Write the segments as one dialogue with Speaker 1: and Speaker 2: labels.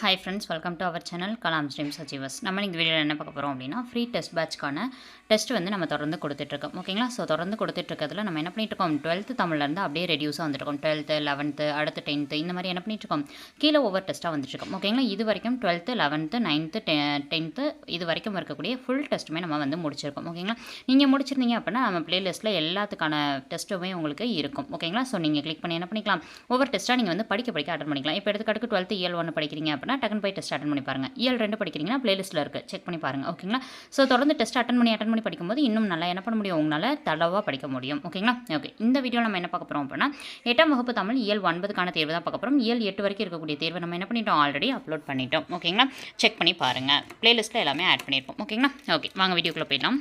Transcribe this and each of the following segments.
Speaker 1: hi friends welcome to our channel Kalam ஸ்ரீம் சச்சிவஸ் நம்ம இந்த வீடியோவில் என்ன பார்க்க போகிறோம் அப்படின்னா ஃப்ரீ டெஸ்ட் பேட்ச்க்கான டெஸ்ட் வந்து நம்ம தொடர்ந்து கொடுத்துட்ருக்கோம் ஓகேங்களா ஸோ தொடர்ந்து கொடுத்துட்ருக்கிறதுல நம்ம என்ன பண்ணிட்டுருக்கோம் டுவெல்த்து தமிழ்லேருந்து அப்படியே ரெடியூஸாக வந்துருக்கோம் டுவெல்த்து லெவன்த்து அடுத்து டென்த்து இந்த மாதிரி என்ன பண்ணிட்டுருக்கோம் கீழே ஒவ்வொரு டெஸ்ட்டாக வந்துட்டுருக்கோம் ஓகேங்களா இது வரைக்கும் டுவெல்த்து லெவன்த்து நைன்த்து டெ டென்த்து இது வரைக்கும் இருக்கக்கூடிய ஃபுல் டெஸ்ட்டுமே நம்ம வந்து முடிச்சிருக்கோம் ஓகேங்களா நீங்கள் முடிச்சிருந்தீங்க அப்படின்னா நம்ம ப்ளேலிஸ்ட்டில் எல்லாத்துக்கான டெஸ்ட்டுமே உங்களுக்கு இருக்கும் ஓகேங்களா ஸோ நீங்கள் கிளிக் பண்ணி என்ன பண்ணிக்கலாம் ஒவ்வொரு டெஸ்ட்டாக நீங்கள் வந்து படிக்க படிக்க அட்டன் பண்ணிக்கலாம் இப்போ எடுத்துக்காட்டுக்கு டுவெல்த்து இயல் ஒன்று படிக்கிறீங்க அப்படின்னா டக்குன்னு போய் டெஸ்ட் அட்டன் பண்ணி பாருங்கள் இயல் e ரெண்டு படிக்கிறீங்கன்னா பிளேலிஸ்ட்டில் இருக்குது செக் பண்ணி பாருங்கள் ஓகேங்களா ஸோ தொடர்ந்து டெஸ்ட் அட்டன் பண்ணி அட்டன் பண்ணி படிக்கும்போது இன்னும் நல்லா என்ன பண்ண முடியும் உங்களால் தளவாக படிக்க முடியும் ஓகேங்களா ஓகே இந்த வீடியோ நம்ம என்ன பார்க்க போகிறோம் அப்படின்னா எட்டாம் வகுப்பு தமிழ் இயல் e ஒன்பதுக்கான தேர்வு தான் பார்க்க போகிறோம் இயல் e எட்டு வரைக்கும் இருக்கக்கூடிய தேர்வை நம்ம என்ன பண்ணிட்டோம் ஆல்ரெடி அப்லோட் பண்ணிட்டோம் ஓகேங்களா செக் பண்ணி பாருங்கள் பிளேலிஸ்ட்டில் எல்லாமே ஆட் பண்ணியிருப்போம் ஓகேங்களா ஓகே வாங்க வீடியோக்குள்ளே போயிடலாம்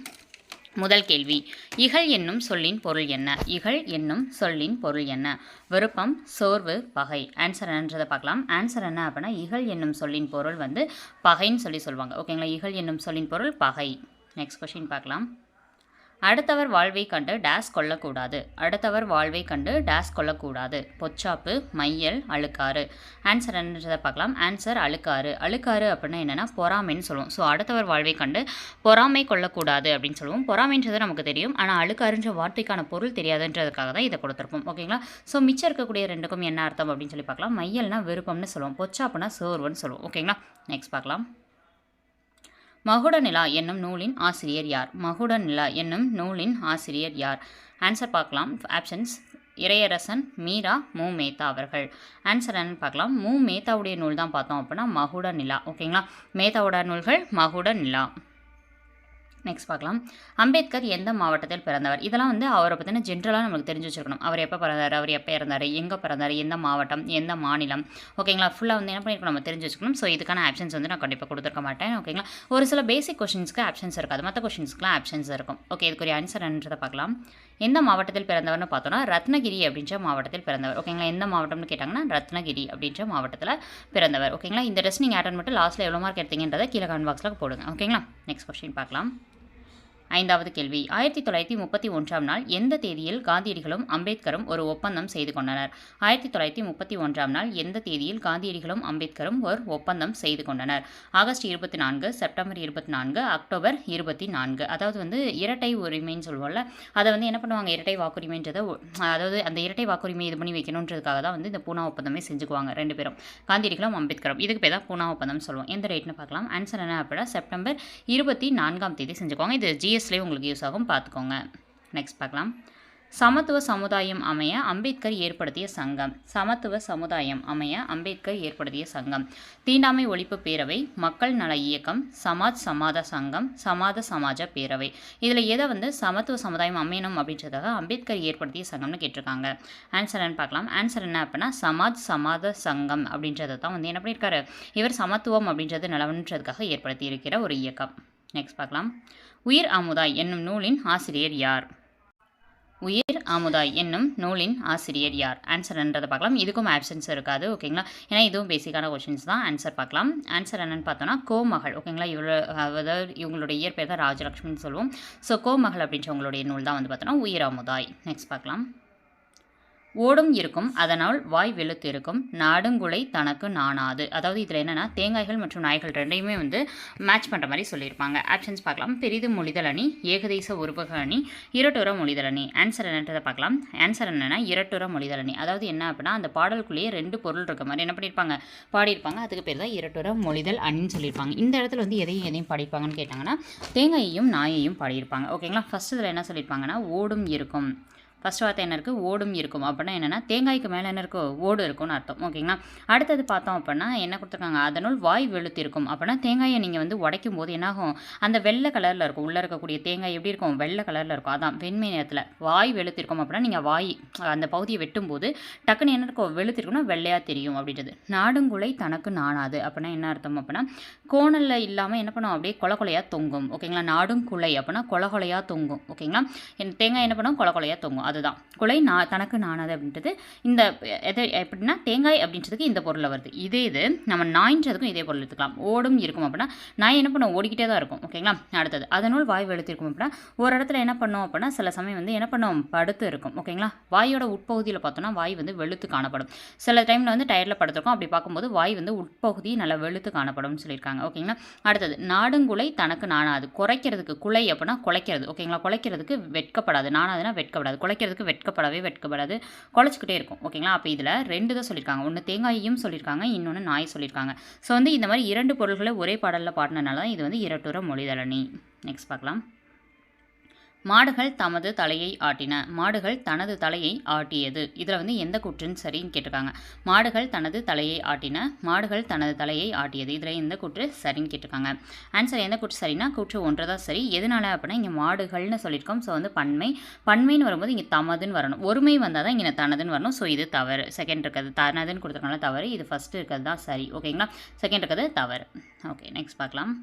Speaker 1: முதல் கேள்வி இகழ் என்னும் சொல்லின் பொருள் என்ன இகழ் என்னும் சொல்லின் பொருள் என்ன விருப்பம் சோர்வு பகை ஆன்சர் என்னன்றதை பார்க்கலாம் ஆன்சர் என்ன அப்படின்னா இகழ் என்னும் சொல்லின் பொருள் வந்து பகைன்னு சொல்லி சொல்லுவாங்க ஓகேங்களா இகழ் என்னும் சொல்லின் பொருள் பகை நெக்ஸ்ட் கொஷின் பார்க்கலாம் அடுத்தவர் வாழ்வை கண்டு டேஸ் கொள்ளக்கூடாது அடுத்தவர் வாழ்வை கண்டு டேஸ் கொள்ளக்கூடாது பொச்சாப்பு மையல் அழுக்காறு ஆன்சர் என்னன்றதை பார்க்கலாம் ஆன்சர் அழுக்காறு அழுக்காறு அப்படின்னா என்னென்னா பொறாமைன்னு சொல்லுவோம் ஸோ அடுத்தவர் வாழ்வை கண்டு பொறாமை கொள்ளக்கூடாது அப்படின்னு சொல்லுவோம் பொறாமைன்றது நமக்கு தெரியும் ஆனால் அழுக்காருன்ற வார்த்தைக்கான பொருள் தெரியாதுன்றதுக்காக தான் இதை கொடுத்துருப்போம் ஓகேங்களா ஸோ மிச்சம் இருக்கக்கூடிய ரெண்டுக்கும் என்ன அர்த்தம் அப்படின்னு சொல்லி பார்க்கலாம் மையல்னா விருப்பம்னு சொல்லுவோம் பொச்சாப்புனா சோர்வுன்னு சொல்லுவோம் ஓகேங்களா நெக்ஸ்ட் பார்க்கலாம் மகுடநிலா என்னும் நூலின் ஆசிரியர் யார் மகுடநிலா என்னும் நூலின் ஆசிரியர் யார் ஆன்சர் பார்க்கலாம் ஆப்ஷன்ஸ் இறையரசன் மீரா மு மேத்தா அவர்கள் ஆன்சர் என்னன்னு பார்க்கலாம் மு மேத்தாவுடைய நூல் தான் பார்த்தோம் அப்படின்னா மகுட நிலா ஓகேங்களா மேத்தாவோட நூல்கள் மகுட நிலா நெக்ஸ்ட் பார்க்கலாம் அம்பேத்கர் எந்த மாவட்டத்தில் பிறந்தவர் இதெல்லாம் வந்து அவரை பற்றின ஜென்ரலாக நம்மளுக்கு தெரிஞ்சு வச்சுருக்கணும் அவர் எப்போ பிறந்தார் அவர் எப்போ இறந்தார் எங்கே பிறந்தார் எந்த மாவட்டம் எந்த மாநிலம் ஓகேங்களா ஃபுல்லாக வந்து என்ன பண்ணியிருக்கோம் நம்ம தெரிஞ்சு வச்சுக்கணும் ஸோ இதுக்கான ஆப்ஷன்ஸ் வந்து நான் கண்டிப்பாக கொடுத்துருக்க மாட்டேன் ஓகேங்களா ஒரு சில பேசிக் கொஷின்ஸ்க்கு ஆப்ஷன்ஸ் இருக்காது மற்ற கொஷின்ஸ்க்குலாம் ஆப்ஷன்ஸ் இருக்கும் ஓகே இதுக்குரிய ஆன்சர் என்னன்றதை பார்க்கலாம் எந்த மாவட்டத்தில் பிறந்தவர்னு பார்த்தோன்னா ரத்னகிரி அப்படின்ற மாவட்டத்தில் பிறந்தவர் ஓகேங்களா எந்த மாவட்டம்னு கேட்டாங்கன்னா ரத்னகிரி அப்படின்ற மாவட்டத்தில் பிறந்தவர் ஓகேங்களா இந்த டெஸ்ட் நீங்கள் அட்டன் மட்டும் லாஸ்ட்டில் எவ்வளோ மார்க் எடுத்தீங்கன்றதை கீழே கமெண்ட் பாக்ஸில் போடுங்க ஓகேங்களா நெக்ஸ்ட் கொஸ்டின் பார்க்கலாம் ஐந்தாவது கேள்வி ஆயிரத்தி தொள்ளாயிரத்தி முப்பத்தி ஒன்றாம் நாள் எந்த தேதியில் காந்தியடிகளும் அம்பேத்கரும் ஒரு ஒப்பந்தம் செய்து கொண்டனர் ஆயிரத்தி தொள்ளாயிரத்தி முப்பத்தி ஒன்றாம் நாள் எந்த தேதியில் காந்தியடிகளும் அம்பேத்கரும் ஒரு ஒப்பந்தம் செய்து கொண்டனர் ஆகஸ்ட் இருபத்தி நான்கு செப்டம்பர் இருபத்தி நான்கு அக்டோபர் இருபத்தி நான்கு அதாவது வந்து இரட்டை உரிமைன்னு சொல்லுவோம்ல அதை வந்து என்ன பண்ணுவாங்க இரட்டை வாக்குரிமைன்றதை அதாவது அந்த இரட்டை வாக்குரிமை இது பண்ணி வைக்கணுன்றதுக்காக தான் வந்து இந்த பூனா ஒப்பந்தமே செஞ்சுக்குவாங்க ரெண்டு பேரும் காந்தியடிகளும் அம்பேத்கரும் இதுக்கு பேர் தான் பூனா ஒப்பந்தம் சொல்லுவோம் எந்த ரேட்னு பார்க்கலாம் ஆன்சர் என்ன அப்படின்னா செப்டம்பர் இருபத்தி நான்காம் தேதி செஞ்சுக்குவாங்க இது ஜிஎஸ் சீரியஸ்லேயே உங்களுக்கு யூஸ் ஆகும் பார்த்துக்கோங்க நெக்ஸ்ட் பார்க்கலாம் சமத்துவ சமுதாயம் அமைய அம்பேத்கர் ஏற்படுத்திய சங்கம் சமத்துவ சமுதாயம் அமைய அம்பேத்கர் ஏற்படுத்திய சங்கம் தீண்டாமை ஒழிப்பு பேரவை மக்கள் நல இயக்கம் சமாஜ் சமாத சங்கம் சமாத சமாஜ பேரவை இதில் எதை வந்து சமத்துவ சமுதாயம் அமையணும் அப்படின்றதாக அம்பேத்கர் ஏற்படுத்திய சங்கம்னு கேட்டிருக்காங்க ஆன்சர் என்ன பார்க்கலாம் ஆன்சர் என்ன அப்படின்னா சமாஜ் சமாத சங்கம் அப்படின்றத தான் வந்து என்ன பண்ணியிருக்காரு இவர் சமத்துவம் அப்படின்றது நிலவுன்றதுக்காக ஏற்படுத்தி இருக்கிற ஒரு இயக்கம் நெக்ஸ்ட் பார்க்கலாம் உயிர் ஆமுதாய் என்னும் நூலின் ஆசிரியர் யார் உயிர் ஆமுதாய் என்னும் நூலின் ஆசிரியர் யார் ஆன்சர்ன்றதை பார்க்கலாம் இதுக்கும் ஆப்ஷன்ஸ் இருக்காது ஓகேங்களா ஏன்னா இதுவும் பேசிக்கான கொஷின்ஸ் தான் ஆன்சர் பார்க்கலாம் ஆன்சர் என்னென்னு பார்த்தோன்னா கோமகள் ஓகேங்களா இவ்வளோ இவங்களுடைய இயற்பெயர் தான் ராஜலக்ஷ்மின்னு சொல்லுவோம் ஸோ கோமகள் உங்களுடைய நூல் தான் வந்து பார்த்தோன்னா உயிர் அமுதாய் நெக்ஸ்ட் பார்க்கலாம் ஓடும் இருக்கும் அதனால் வாய் வெளுத்து இருக்கும் நாடுங்குலை தனக்கு நானாது அதாவது இதில் என்னென்னா தேங்காய்கள் மற்றும் நாய்கள் ரெண்டையுமே வந்து மேட்ச் பண்ணுற மாதிரி சொல்லியிருப்பாங்க ஆப்ஷன்ஸ் பார்க்கலாம் பெரிது மொழிதல் அணி ஏகதேச உருவக அணி இரட்டுர மொழிதல் அணி ஆன்சர் என்னன்றதை பார்க்கலாம் ஆன்சர் என்னென்னா இரட்டுர மொழிதல் அணி அதாவது என்ன அப்படின்னா அந்த பாடலுக்குள்ளேயே ரெண்டு பொருள் இருக்க மாதிரி என்ன பண்ணியிருப்பாங்க பாடியிருப்பாங்க அதுக்கு பேர் தான் இரட்டுர மொழிதல் அணின்னு சொல்லியிருப்பாங்க இந்த இடத்துல வந்து எதையும் எதையும் பாடியிருப்பாங்கன்னு கேட்டாங்கன்னா தேங்காயையும் நாயையும் பாடியிருப்பாங்க ஓகேங்களா ஃபஸ்ட் இதில் என்ன சொல்லியிருப்பாங்கன்னா ஓடும் இருக்கும் ஃபஸ்ட் வார்த்தை என்ன இருக்குது ஓடும் இருக்கும் அப்படின்னா என்னென்னா தேங்காய்க்கு மேலே என்ன இருக்கோ ஓடு இருக்கும்னு அர்த்தம் ஓகேங்களா அடுத்தது பார்த்தோம் அப்படின்னா என்ன கொடுத்துருக்காங்க அதனுள் வாய் வெளுத்திருக்கும் அப்படின்னா தேங்காயை நீங்கள் வந்து உடைக்கும் போது என்னாகும் அந்த வெள்ளை கலரில் இருக்கும் உள்ளே இருக்கக்கூடிய தேங்காய் எப்படி இருக்கும் வெள்ளை கலரில் இருக்கும் அதான் வெண்மை நேரத்தில் வாய் வெளுத்திருக்கும் அப்படின்னா நீங்கள் வாய் அந்த பகுதியை வெட்டும்போது டக்குன்னு என்ன இருக்கும் வெளுத்திருக்கும்னா வெள்ளையாக தெரியும் அப்படின்றது நாடுங்குலை தனக்கு நாணாது அப்படின்னா என்ன அர்த்தம் அப்படின்னா கோணலில் இல்லாமல் என்ன பண்ணுவோம் அப்படியே கொலை கொலையாக தொங்கும் ஓகேங்களா நாடும் குலை அப்படின்னா கொலை கொலையாக தொங்கும் ஓகேங்களா தேங்காய் என்ன பண்ணுவோம் கொலை கொலையாக தொங்கும் அதுதான் கொலை நான் தனக்கு நானது அப்படின்றது இந்த எதை எப்படின்னா தேங்காய் அப்படின்றதுக்கு இந்த பொருளில் வருது இதே இது நம்ம நாயின்றதுக்கும் இதே பொருள் எடுத்துக்கலாம் ஓடும் இருக்கும் அப்படின்னா நாய் என்ன பண்ணும் ஓடிக்கிட்டே தான் இருக்கும் ஓகேங்களா அடுத்தது அதனால் வாய் வெளுத்திருக்கும் அப்படின்னா ஒரு இடத்துல என்ன பண்ணோம் அப்படின்னா சில சமயம் வந்து என்ன பண்ணும் படுத்து இருக்கும் ஓகேங்களா வாயோட உட்பகுதியில் பார்த்தோம்னா வாய் வந்து வெளுத்து காணப்படும் சில டைமில் வந்து டயரில் படுத்துருக்கோம் அப்படி பார்க்கும்போது வாய் வந்து உட்பகுதி நல்லா வெளுத்து காணப்படும்னு சொல்லியிருக்காங்க ஓகேங்களா அடுத்தது நாடுங்குலை தனக்கு நானாது குறைக்கிறதுக்கு குலை அப்படின்னா குலைக்கிறது ஓகேங்களா குலைக்கிறதுக்கு வெட்கப்படாது நானாதுன்னா வெட்கப்படாது குலைக்க குறைக்கிறதுக்கு வெட்கப்படவே வெட்கப்படாது குழச்சிக்கிட்டே இருக்கும் ஓகேங்களா அப்போ இதில் ரெண்டு தான் சொல்லியிருக்காங்க ஒன்று தேங்காயையும் சொல்லியிருக்காங்க இன்னொன்று நாய் சொல்லியிருக்காங்க ஸோ வந்து இந்த மாதிரி இரண்டு பொருள்களை ஒரே பாடலில் பாடினனால தான் இது வந்து இரட்டுற மொழிதளனி நெக்ஸ்ட் பார்க்கலாம் மாடுகள் தமது தலையை ஆட்டின மாடுகள் தனது தலையை ஆட்டியது இதில் வந்து எந்த குற்றுன்னு சரின்னு கேட்டிருக்காங்க மாடுகள் தனது தலையை ஆட்டின மாடுகள் தனது தலையை ஆட்டியது இதில் எந்த குற்று சரின்னு கேட்டிருக்காங்க ஆன்சர் எந்த குற்று சரின்னா குற்று ஒன்று தான் சரி எதனால அப்படின்னா இங்கே மாடுகள்னு சொல்லியிருக்கோம் ஸோ வந்து பன்மை பன்மைன்னு வரும்போது இங்கே தமதுன்னு வரணும் ஒருமை வந்தால் தான் இங்கே தனதுன்னு வரணும் ஸோ இது தவறு செகண்ட் இருக்கிறது தனதுன்னு கொடுத்துருக்கனால தவறு இது ஃபஸ்ட்டு இருக்கிறது தான் சரி ஓகேங்களா செகண்ட் இருக்கிறது தவறு ஓகே நெக்ஸ்ட் பார்க்கலாம்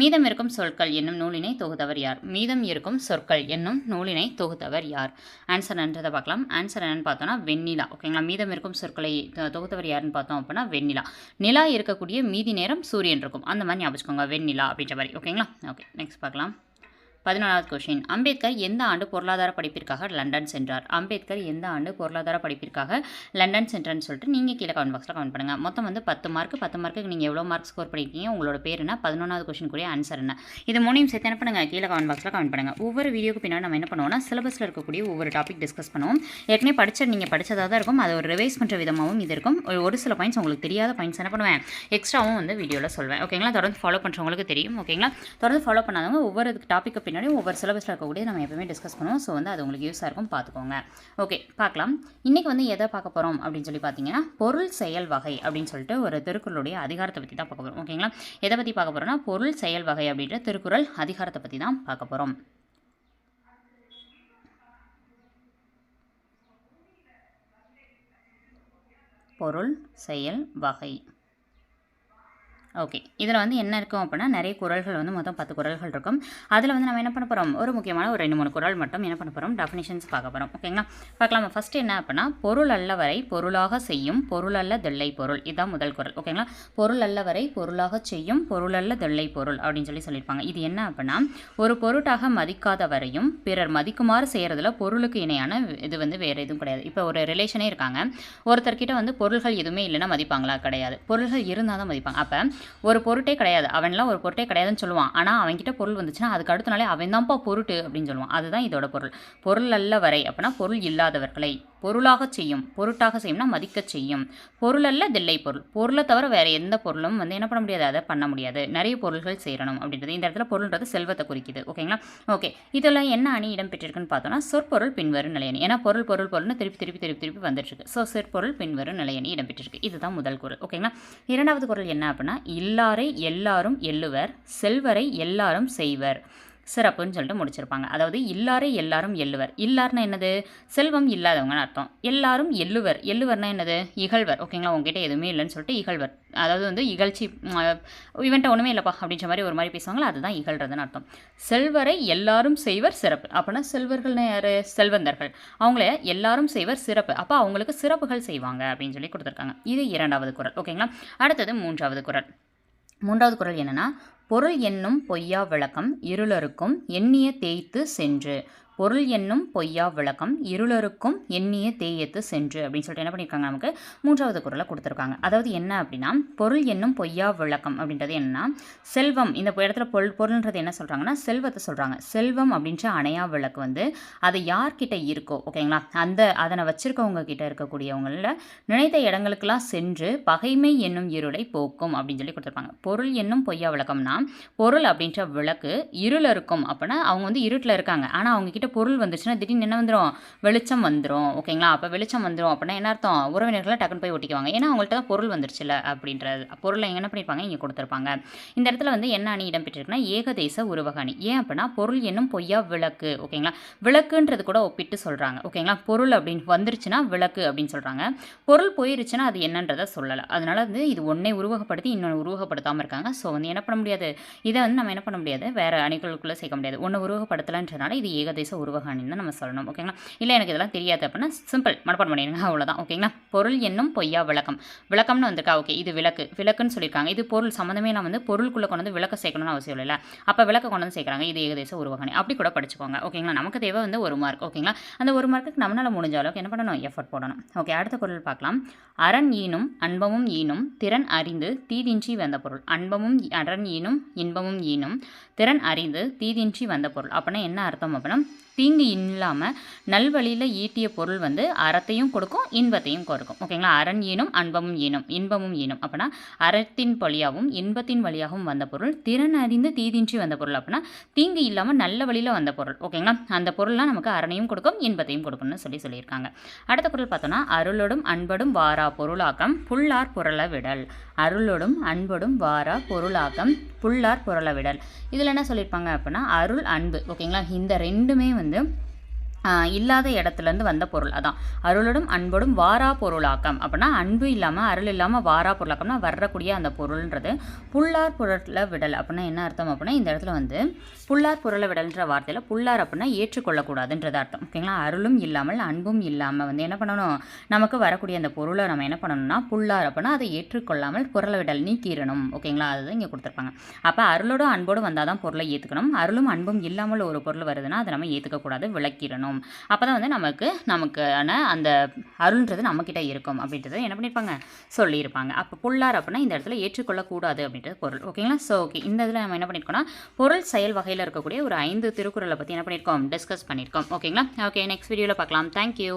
Speaker 1: மீதம் இருக்கும் சொற்கள் என்னும் நூலினை தொகுத்தவர் யார் மீதம் இருக்கும் சொற்கள் என்னும் நூலினை தொகுத்தவர் யார் ஆன்சர் என்றதை பார்க்கலாம் ஆன்சர் என்னன்னு பார்த்தோம்னா வெண்ணிலா ஓகேங்களா மீதம் இருக்கும் சொற்களை தொகுத்தவர் யாருன்னு பார்த்தோம் அப்படின்னா வெண்ணிலா நிலா இருக்கக்கூடிய மீதி நேரம் சூரியன் இருக்கும் அந்த மாதிரி ஞாபகம் வெண்ணிலா அப்படின்ற மாதிரி ஓகேங்களா ஓகே நெக்ஸ்ட் பார்க்கலாம் பதினொன்றாவது கொஷின் அம்பேத்கர் எந்த ஆண்டு பொருளாதார படிப்பிற்காக லண்டன் சென்றார் அம்பேத்கர் எந்த ஆண்டு பொருளாதார படிப்பிற்காக லண்டன் சென்றான்னு சொல்லிட்டு நீங்கள் கீழே கமெண்ட் பாக்ஸில் கமெண்ட் பண்ணுங்கள் மொத்தம் வந்து பத்து மார்க் பத்து மார்க்குக்கு நீங்கள் எவ்வளோ மார்க் ஸ்கோர் பண்ணியிருக்கீங்க உங்களோட பேர் என்ன பதினொன்றாவது கூட ஆன்சர் என்ன இது மூணையும் சேர்த்து என்ன பண்ணுங்கள் கீழே கமெண்ட் பாக்ஸில் கமெண்ட் பண்ணுங்கள் ஒவ்வொரு வீடியோக்கு பின்னாடி நம்ம என்ன பண்ணுவோம்னா சிலபஸில் இருக்கக்கூடிய ஒவ்வொரு டாபிக் டிஸ்கஸ் பண்ணுவோம் ஏற்கனவே படித்த நீங்கள் படித்ததாக தான் இருக்கும் அதை ஒரு ரிவைஸ் பண்ணுற விதமாகவும் இது இருக்கும் ஒரு சில பாயிண்ட்ஸ் உங்களுக்கு தெரியாத பாயிண்ட்ஸ் என்ன பண்ணுவேன் எக்ஸ்ட்ராவும் வந்து வீடியோவில் சொல்வேன் ஓகேங்களா தொடர்ந்து ஃபாலோ பண்ணுறவங்களுக்கு தெரியும் ஓகேங்களா தொடர்ந்து ஃபாலோ பண்ணாதவங்க ஒவ்வொரு டாப்பிக்கு பின்னாடி பின்னாடியும் ஒவ்வொரு சிலபஸில் இருக்கக்கூடிய நம்ம எப்பவுமே டிஸ்கஸ் பண்ணுவோம் ஸோ வந்து அது உங்களுக்கு யூஸாக இருக்கும் பார்த்துக்கோங்க ஓகே பார்க்கலாம் இன்றைக்கி வந்து எதை பார்க்க போகிறோம் அப்படின்னு சொல்லி பார்த்தீங்கன்னா பொருள் செயல் வகை அப்படின்னு சொல்லிட்டு ஒரு திருக்குறளுடைய அதிகாரத்தை பற்றி தான் பார்க்க போகிறோம் ஓகேங்களா எதை பற்றி பார்க்க போகிறோம்னா பொருள் செயல் வகை அப்படின்ற திருக்குறள் அதிகாரத்தை பற்றி தான் பார்க்க போகிறோம் பொருள் செயல் வகை ஓகே இதில் வந்து என்ன இருக்கும் அப்படின்னா நிறைய குரல்கள் வந்து மொத்தம் பத்து குரல்கள் இருக்கும் அதில் வந்து நம்ம என்ன பண்ண போகிறோம் ஒரு முக்கியமான ஒரு ரெண்டு மூணு குரல் மட்டும் என்ன பண்ண போகிறோம் டெஃபினேஷன்ஸ் பார்க்க போகிறோம் ஓகேங்களா பார்க்கலாமா ஃபஸ்ட் என்ன அப்படின்னா பொருள் அல்லவரை பொருளாக செய்யும் பொருள் அல்ல தொல்லை பொருள் இதுதான் முதல் குரல் ஓகேங்களா பொருள் அல்லவரை பொருளாக செய்யும் பொருள் அல்ல தொல்லை பொருள் அப்படின்னு சொல்லி சொல்லியிருப்பாங்க இது என்ன அப்படின்னா ஒரு பொருட்டாக மதிக்காதவரையும் பிறர் மதிக்குமாறு செய்கிறதுல பொருளுக்கு இணையான இது வந்து வேறு எதுவும் கிடையாது இப்போ ஒரு ரிலேஷனே இருக்காங்க ஒருத்தர்கிட்ட வந்து பொருள்கள் எதுவுமே இல்லைன்னா மதிப்பாங்களா கிடையாது பொருள்கள் இருந்தால் தான் மதிப்பாங்க அப்போ ஒரு பொருட்டே கிடையாது அவன்லாம் ஒரு பொருட்டே கிடையாதுன்னு சொல்லுவான் ஆனால் அவன்கிட்ட பொருள் வந்துச்சுன்னா அதுக்கு அடுத்த நாளே அவன் தான்ப்பா பொருட்டு அப்படின்னு சொல்லுவான் அதுதான் இதோட பொருள் பொருள் அல்ல வரை அப்படின்னா பொருள் இல்லாதவர்களை பொருளாக செய்யும் பொருட்டாக செய்யும்னா மதிக்க செய்யும் பொருள் அல்ல தில்லை பொருள் பொருளை தவிர வேறு எந்த பொருளும் வந்து என்ன பண்ண முடியாது அதை பண்ண முடியாது நிறைய பொருள்கள் செய்யணும் அப்படின்றது இந்த இடத்துல பொருள்ன்றது செல்வத்தை குறிக்குது ஓகேங்களா ஓகே இதில் என்ன அணி இடம் பெற்றிருக்குன்னு பார்த்தோம்னா சொற்பொருள் பின்வரும் நிலையணி ஏன்னா பொருள் பொருள் பொருள்னு திருப்பி திருப்பி திருப்பி திருப்பி வந்துட்டு இருக்கு ஸோ சொற்பொருள் பின்வரும் நிலையணி இடம் பெற்றிருக்கு இதுதான் முதல் குரல் ஓகேங்களா இரண்டாவது குரல் என்ன அப்படின்னா இல்லாரை எல்லாரும் எள்ளுவர் செல்வரை எல்லாரும் செய்வர் சிறப்புன்னு சொல்லிட்டு முடிச்சிருப்பாங்க அதாவது இல்லாரே எல்லாரும் எள்ளுவர் இல்லார்னா என்னது செல்வம் இல்லாதவங்கன்னு அர்த்தம் எல்லாரும் எள்ளுவர் எள்ளுவர்னா என்னது இகழ்வர் ஓகேங்களா உங்ககிட்ட எதுவுமே இல்லைன்னு சொல்லிட்டு இகழ்வர் அதாவது வந்து இகழ்ச்சி இவன்ட்ட ஒன்றுமே இல்லைப்பா அப்படின்ற மாதிரி ஒரு மாதிரி பேசுவாங்களா அதுதான் இகழ்றதுன்னு அர்த்தம் செல்வரை எல்லாரும் செய்வர் சிறப்பு அப்படின்னா செல்வர்கள்னா யார் செல்வந்தர்கள் அவங்கள எல்லாரும் செய்வர் சிறப்பு அப்போ அவங்களுக்கு சிறப்புகள் செய்வாங்க அப்படின்னு சொல்லி கொடுத்துருக்காங்க இது இரண்டாவது குரல் ஓகேங்களா அடுத்தது மூன்றாவது குரல் மூன்றாவது குரல் என்னென்னா பொருள் என்னும் பொய்யா விளக்கம் இருளருக்கும் எண்ணிய தேய்த்து சென்று பொருள் என்னும் பொய்யா விளக்கம் இருளருக்கும் எண்ணிய தேயத்து சென்று அப்படின்னு சொல்லிட்டு என்ன பண்ணியிருக்காங்க நமக்கு மூன்றாவது குரலை கொடுத்துருக்காங்க அதாவது என்ன அப்படின்னா பொருள் என்னும் பொய்யா விளக்கம் அப்படின்றது என்னன்னா செல்வம் இந்த இடத்துல பொருள் பொருள்ன்றது என்ன சொல்கிறாங்கன்னா செல்வத்தை சொல்கிறாங்க செல்வம் அப்படின்ற அணையா விளக்கு வந்து அது யார்கிட்ட இருக்கோ ஓகேங்களா அந்த அதனை வச்சிருக்கவங்க கிட்ட இருக்கக்கூடியவங்களில் நினைத்த இடங்களுக்கெல்லாம் சென்று பகைமை என்னும் இருளை போக்கும் அப்படின்னு சொல்லி கொடுத்துருப்பாங்க பொருள் என்னும் பொய்யா விளக்கம்னா பொருள் அப்படின்ற விளக்கு இருள் இருக்கும் அப்படின்னா அவங்க வந்து இருட்டில் இருக்காங்க ஆனால் அவங்கக்கிட்ட வீட்டு பொருள் வந்துச்சுன்னா திடீர்னு என்ன வந்துடும் வெளிச்சம் வந்துடும் ஓகேங்களா அப்போ வெளிச்சம் வந்துடும் அப்படின்னா என்ன அர்த்தம் உறவினர்களை டக்குன்னு போய் ஒட்டிக்குவாங்க ஏன்னா அவங்கள்ட்ட தான் பொருள் வந்துருச்சுல அப்படின்றது பொருளை என்ன பண்ணியிருப்பாங்க இங்கே கொடுத்துருப்பாங்க இந்த இடத்துல வந்து என்ன அணி இடம்பெற்றிருக்குன்னா ஏகதேச உருவக அணி ஏன் அப்படின்னா பொருள் என்னும் பொய்யா விளக்கு ஓகேங்களா விளக்குன்றது கூட ஒப்பிட்டு சொல்கிறாங்க ஓகேங்களா பொருள் அப்படின்னு வந்துருச்சுன்னா விளக்கு அப்படின்னு சொல்கிறாங்க பொருள் போயிருச்சுன்னா அது என்னன்றதை சொல்லலை அதனால் வந்து இது ஒன்றை உருவகப்படுத்தி இன்னொன்று உருவகப்படுத்தாமல் இருக்காங்க ஸோ வந்து என்ன பண்ண முடியாது இதை வந்து நம்ம என்ன பண்ண முடியாது வேறு அணிகளுக்குள்ளே சேர்க்க முடியாது ஒன்று உருவகப்படுத்தலைன்றதுனால இது ஏகதேச மனசு தான் நம்ம சொல்லணும் ஓகேங்களா இல்லை எனக்கு இதெல்லாம் தெரியாது அப்படின்னா சிம்பிள் மனப்பாடம் பண்ணிடுங்க அவ்வளோதான் ஓகேங்களா பொருள் என்னும் பொய்யா விளக்கம் விளக்கம்னு வந்திருக்கா ஓகே இது விளக்கு விளக்குன்னு சொல்லியிருக்காங்க இது பொருள் சம்மந்தமே நான் வந்து பொருளுக்குள்ளே கொண்டு வந்து விளக்கு சேர்க்கணும்னு அவசியம் இல்லை அப்போ விளக்க கொண்டு வந்து சேர்க்குறாங்க இது ஏகதேச உருவகாணி அப்படி கூட படிச்சுக்கோங்க ஓகேங்களா நமக்கு தேவை வந்து ஒரு மார்க் ஓகேங்களா அந்த ஒரு மார்க்குக்கு நம்மளால் முடிஞ்ச அளவுக்கு என்ன பண்ணணும் எஃபர்ட் போடணும் ஓகே அடுத்த குரல் பார்க்கலாம் அரண் ஈனும் அன்பமும் ஈனும் திறன் அறிந்து தீதின்றி வந்த பொருள் அன்பமும் அரண் ஈனும் இன்பமும் ஈனும் திறன் அறிந்து தீதின்றி வந்த பொருள் அப்படின்னா என்ன அர்த்தம் அப்படின்னா தீங்கு இல்லாமல் நல்வழியில் ஈட்டிய பொருள் வந்து அறத்தையும் கொடுக்கும் இன்பத்தையும் கொடுக்கும் ஓகேங்களா அரண் ஈனும் அன்பமும் ஈனும் இன்பமும் ஈனும் அப்படின்னா அறத்தின் வழியாகவும் இன்பத்தின் வழியாகவும் வந்த பொருள் திறன் அறிந்து தீதின்றி வந்த பொருள் அப்படின்னா தீங்கு இல்லாமல் நல்ல வழியில் வந்த பொருள் ஓகேங்களா அந்த பொருள்லாம் நமக்கு அரணையும் கொடுக்கும் இன்பத்தையும் கொடுக்கும்னு சொல்லி சொல்லியிருக்காங்க அடுத்த குரல் பார்த்தோன்னா அருளோடும் அன்படும் வாரா பொருளாக்கம் புல்லார் புரள விடல் அருளோடும் அன்போடும் வாரா பொருளாக்கம் புள்ளார் புரளவிடல் இதில் என்ன சொல்லியிருப்பாங்க அப்படின்னா அருள் அன்பு ஓகேங்களா இந்த ரெண்டுமே வந்து இல்லாத இடத்துலேருந்து வந்த பொருள் அதான் அருளோடும் அன்போடும் வாரா பொருளாக்கம் அப்படின்னா அன்பு இல்லாமல் அருள் இல்லாமல் வாரா பொருளாக்கம்னா வரக்கூடிய அந்த பொருள்ன்றது புல்லார் பொருளில் விடல் அப்படின்னா என்ன அர்த்தம் அப்படின்னா இந்த இடத்துல வந்து புல்லார் பொருளை விடல்ன்ற வார்த்தையில் புல்லார் அப்படின்னா ஏற்றுக்கொள்ளக்கூடாதுன்றது அர்த்தம் ஓகேங்களா அருளும் இல்லாமல் அன்பும் இல்லாமல் வந்து என்ன பண்ணணும் நமக்கு வரக்கூடிய அந்த பொருளை நம்ம என்ன பண்ணணும்னா புல்லார் அப்படின்னா அதை ஏற்றுக்கொள்ளாமல் பொருளை விடல் நீக்கிடணும் ஓகேங்களா அதுதான் இங்கே கொடுத்துருப்பாங்க அப்போ அருளோட அன்போடு வந்தால் தான் பொருளை ஏற்றுக்கணும் அருளும் அன்பும் இல்லாமல் ஒரு பொருள் வருதுன்னா அதை நம்ம ஏற்றுக்கக்கூடாது விளக்கிடணும் இருக்கும் அப்போ தான் வந்து நமக்கு நமக்கான அந்த அருள்ன்றது நம்மக்கிட்ட இருக்கும் அப்படின்றத என்ன பண்ணியிருப்பாங்க சொல்லியிருப்பாங்க அப்போ புள்ளார் அப்படின்னா இந்த இடத்துல ஏற்றுக்கொள்ளக்கூடாது அப்படின்றது பொருள் ஓகேங்களா ஸோ ஓகே இந்த இதில் நம்ம என்ன பண்ணியிருக்கோம்னா பொருள் செயல் வகையில் இருக்கக்கூடிய ஒரு ஐந்து திருக்குறளை பற்றி என்ன பண்ணியிருக்கோம் டிஸ்கஸ் பண்ணியிருக்கோம் ஓகேங்களா ஓகே நெக்ஸ்ட் வீடியோவில் பார்க்கலாம் தேங்க்யூ